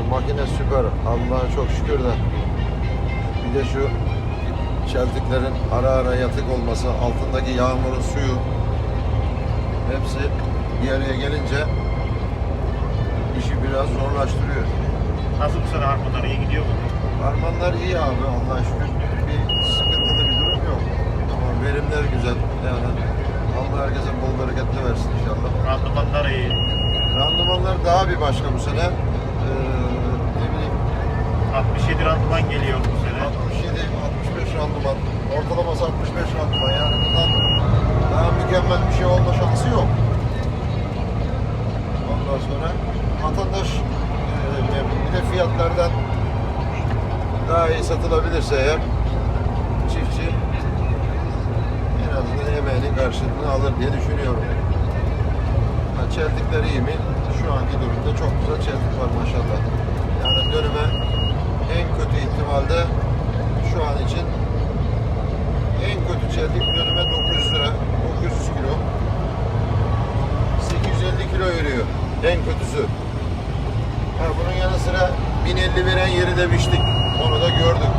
Abi makine süper. Allah'a çok şükür de. Bir de şu çeltiklerin ara ara yatık olması, altındaki yağmurun suyu hepsi bir araya gelince işi biraz zorlaştırıyor. Nasıl bu sene harmanlar iyi gidiyor mu? Harmanlar iyi abi Allah'a şükür. Bir sıkıntılı bir durum yok. Ama verimler güzel. Yani Allah herkese bol bereketli versin inşallah. Randımanlar iyi. Randımanlar daha bir başka bu sene. Ee, ne bileyim 67 randıman geliyor bu sene. 67, 65 randıman. Ortalaması 65 randıman. Yani bundan daha mükemmel bir şey olma şansı yok. Ondan sonra vatandaş e, bir de fiyatlardan daha iyi satılabilirse eğer çiftçi en azından emeğinin karşılığını alır diye düşünüyorum. Ha, iyi mi? Şu anki durumda çok güzel çeltik var maşallah. Yani dönüme en kötü ihtimalde şu an için en kötü çeltik dönüme 900 lira, 900 kilo. 850 kilo veriyor en kötüsü. Ha, bunun yanı sıra 1050 veren yeri de biçtik. Onu da gördük.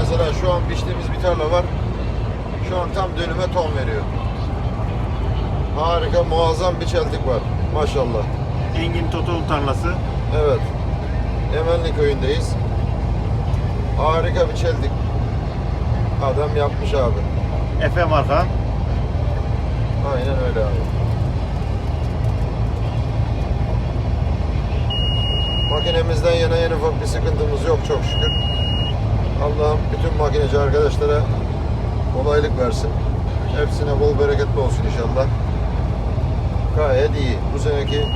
Mesela şu an biçtiğimiz bir tarla var. Şu an tam dönüme ton veriyor. Harika, muazzam bir çeltik var. Maşallah. Engin Total tarlası. Evet. Emenli köyündeyiz. Harika bir çeltik. Adam yapmış abi. Efe marka. Aynen öyle abi. Makinemizden yana en ufak bir sıkıntımız yok çok şükür. Allah'ım bütün makineci arkadaşlara kolaylık versin. Hepsine bol bereketli olsun inşallah. Gayet iyi. Bu seneki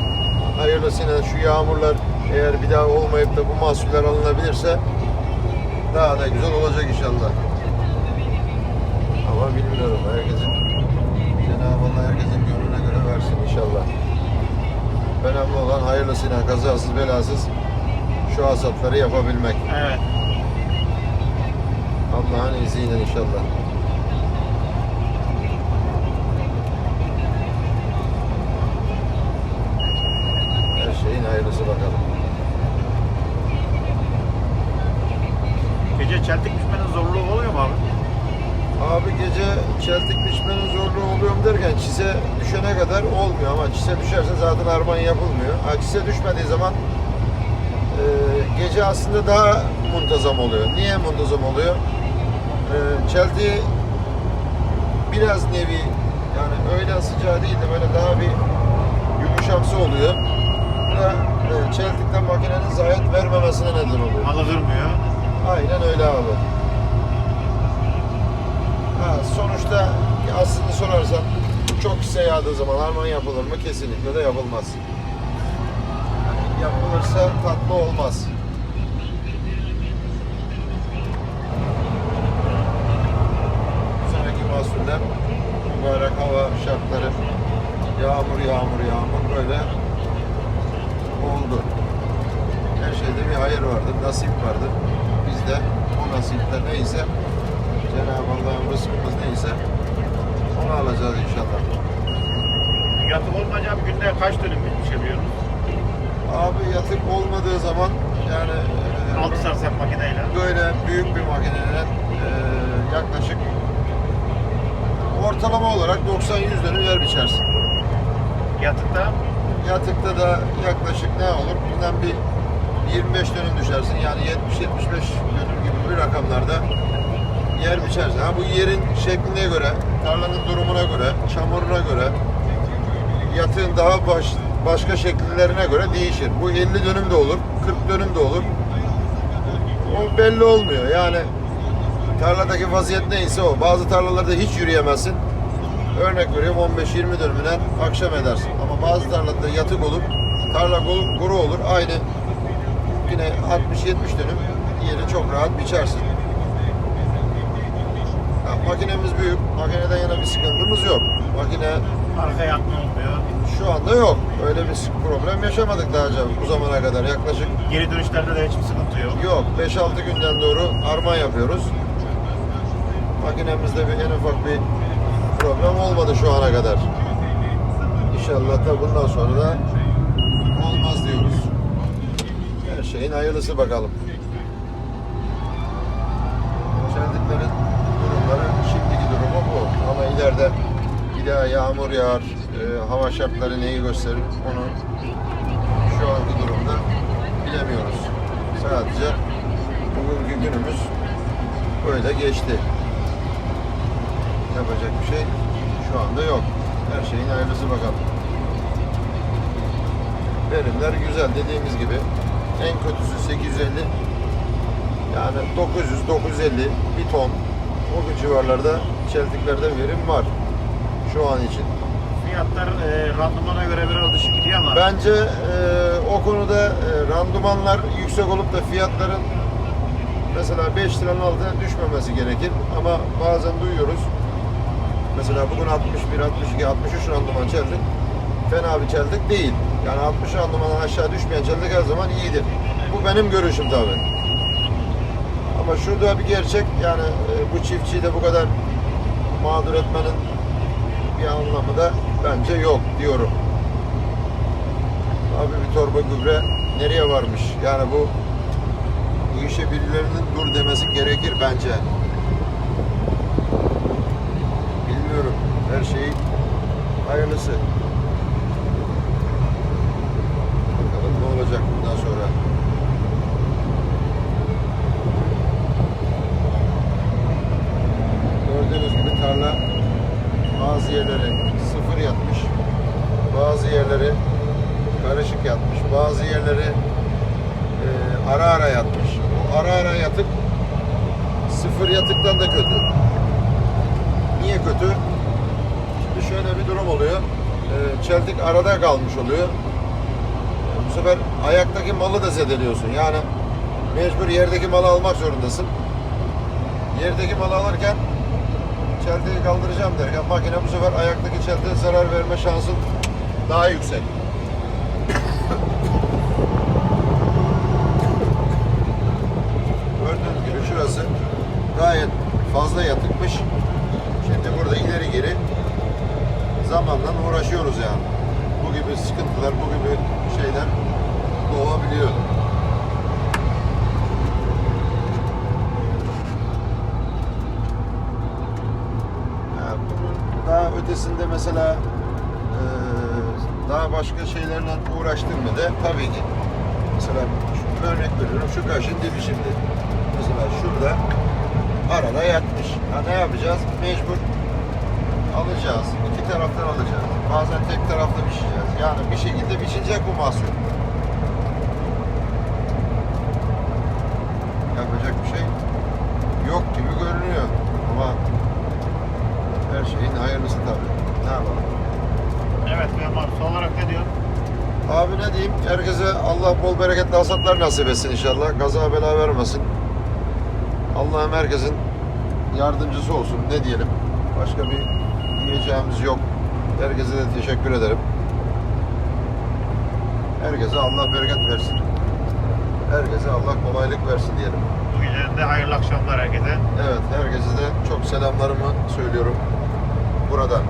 hayırlısıyla şu yağmurlar eğer bir daha olmayıp da bu mahsuller alınabilirse daha da güzel olacak inşallah. Ama bilmiyorum herkesin Cenab-ı Allah herkesin gönlüne göre versin inşallah. Önemli olan hayırlısıyla kazasız belasız şu hasatları yapabilmek. Evet. Allah'ın izniyle inşallah. Her şeyin hayırlısı bakalım. Gece çeltik biçmenin zorluğu oluyor mu abi? Abi gece çeltik biçmenin zorluğu oluyor mu derken çise düşene kadar olmuyor ama çise düşerse zaten arman yapılmıyor. Ha, çise düşmediği zaman e, gece aslında daha muntazam oluyor. Niye muntazam oluyor? E, çeltiği biraz nevi yani öyle sıcağı değil de böyle daha bir yumuşamsı oluyor. Bu da e, çeltikten makinenin zayiat vermemesine neden oluyor. Malı kırmıyor. Aynen öyle abi. Ha, sonuçta aslında sorarsan çok hisse yağdığı zaman harman yapılır mı? Kesinlikle de yapılmaz. Yani yapılırsa tatlı olmaz. Bu seneki mahsuller mübarek hava şartları yağmur yağmur yağmur böyle oldu. Her şeyde bir hayır vardır, nasip vardır. Biz de o nasipte neyse Cenab-ı Allah'ın rızkımız neyse onu alacağız inşallah. Yatık olmayınca bir günde kaç dönüm biçebiliyoruz? Abi yatık olmadığı zaman yani e, 6 sarsak makineyle. böyle büyük bir makinenin e, yaklaşık ortalama olarak 90-100 dönüm yer biçersin. Yatıkta Yatıkta da yaklaşık ne olur? Bundan bir 25 dönüm düşersin. Yani 70-75 dönüm gibi bir rakamlarda yer biçersin. Ha bu yerin şekline göre, tarlanın durumuna göre, çamuruna göre, yatığın daha baş, başka şekillerine göre değişir. Bu 50 dönüm de olur, 40 dönüm de olur. O belli olmuyor. Yani tarladaki vaziyet neyse o. Bazı tarlalarda hiç yürüyemezsin. Örnek veriyorum 15-20 dönümünden akşam edersin. Ama bazı tarlalarda yatık olup tarla kuru olur. Aynı yine 60-70 dönüm yeri çok rahat biçersin. Ya, makinemiz büyük. Makineden yana bir sıkıntımız yok. Makine arka yakma olmuyor. şu anda yok. Öyle bir problem yaşamadık daha önce bu zamana kadar. Yaklaşık Geri dönüşlerde de hiçbir sıkıntı yok. Yok. 5-6 günden doğru arman yapıyoruz. Makinemizde bir en ufak bir problem olmadı şu ana kadar. İnşallah da bundan sonra da olmaz diyoruz. Her şeyin hayırlısı bakalım. Çeldiklerin durumları şimdiki durumu bu. Ama ileride bir daha yağmur yağar, e, hava şartları neyi gösterir onu şu anki durumda bilemiyoruz. Sadece bugünkü günümüz böyle geçti. Yapacak bir şey şu anda yok. Her şeyin hayırlısı bakalım. Verimler güzel dediğimiz gibi. En kötüsü 850 yani 900 950 bir ton o civarlarda çeltiklerde verim var şu an için. Fiyatlar e, randımana göre biraz düşük gidiyor ama Bence e, o konuda e, randımanlar yüksek olup da fiyatların mesela 5 liranın altına düşmemesi gerekir. Ama bazen duyuyoruz. Mesela bugün 61, 62, 63 randıman çeltik fena bir çeltik değil. Yani 60 randımandan aşağı düşmeyen çeltik her zaman iyidir. Bu benim görüşüm tabi. Ama şurada bir gerçek yani e, bu çiftçiyi de bu kadar mağdur etmenin bir anlamı da bence yok diyorum. Abi bir torba gübre nereye varmış? Yani bu bu işe birilerinin dur demesi gerekir bence. Bilmiyorum. Her şey hayırlısı. Bakalım ne olacak bundan sonra. Gördüğünüz gibi tarla bazı yerleri sıfır yatmış. Bazı yerleri karışık yatmış. Bazı yerleri e, ara ara yatmış. Bu ara ara yatık sıfır yatıktan da kötü. Niye kötü? Şimdi şöyle bir durum oluyor. E, çeltik arada kalmış oluyor. E, bu sefer ayaktaki malı da zedeliyorsun. Yani mecbur yerdeki malı almak zorundasın. Yerdeki malı alırken çeltiği kaldıracağım derken makine bu sefer ayaktaki çeltiğe zarar verme şansın daha yüksek. Gördüğünüz gibi şurası gayet fazla yatıkmış. Şimdi burada ileri geri zamanla uğraşıyoruz yani. Bu gibi sıkıntılar, bu gibi şeyler doğabiliyor. Ya bunun daha ötesinde mesela eee, daha başka şeylerle uğraştın mı de tabii ki. Mesela şu örnek veriyorum şu kaşın dibi şimdi. Mesela şurada arada yatmış. Ha ne yapacağız? Mecbur alacağız. İki taraftan alacağız. Bazen tek taraflı biçeceğiz. Yani bir şekilde biçilecek bu mahsul. Yapacak bir şey yok gibi görünüyor. Ama her şeyin hayırlısı evet Memur son olarak ne diyorsun? Abi ne diyeyim? Herkese Allah bol bereketli hasatlar nasip etsin inşallah. Kaza bela vermesin. Allah'ım herkesin yardımcısı olsun. Ne diyelim? Başka bir diyeceğimiz yok. Herkese de teşekkür ederim. Herkese Allah bereket versin. Herkese Allah kolaylık versin diyelim. Bu gecenin de hayırlı akşamlar herkese. Evet, herkese de çok selamlarımı söylüyorum buradan.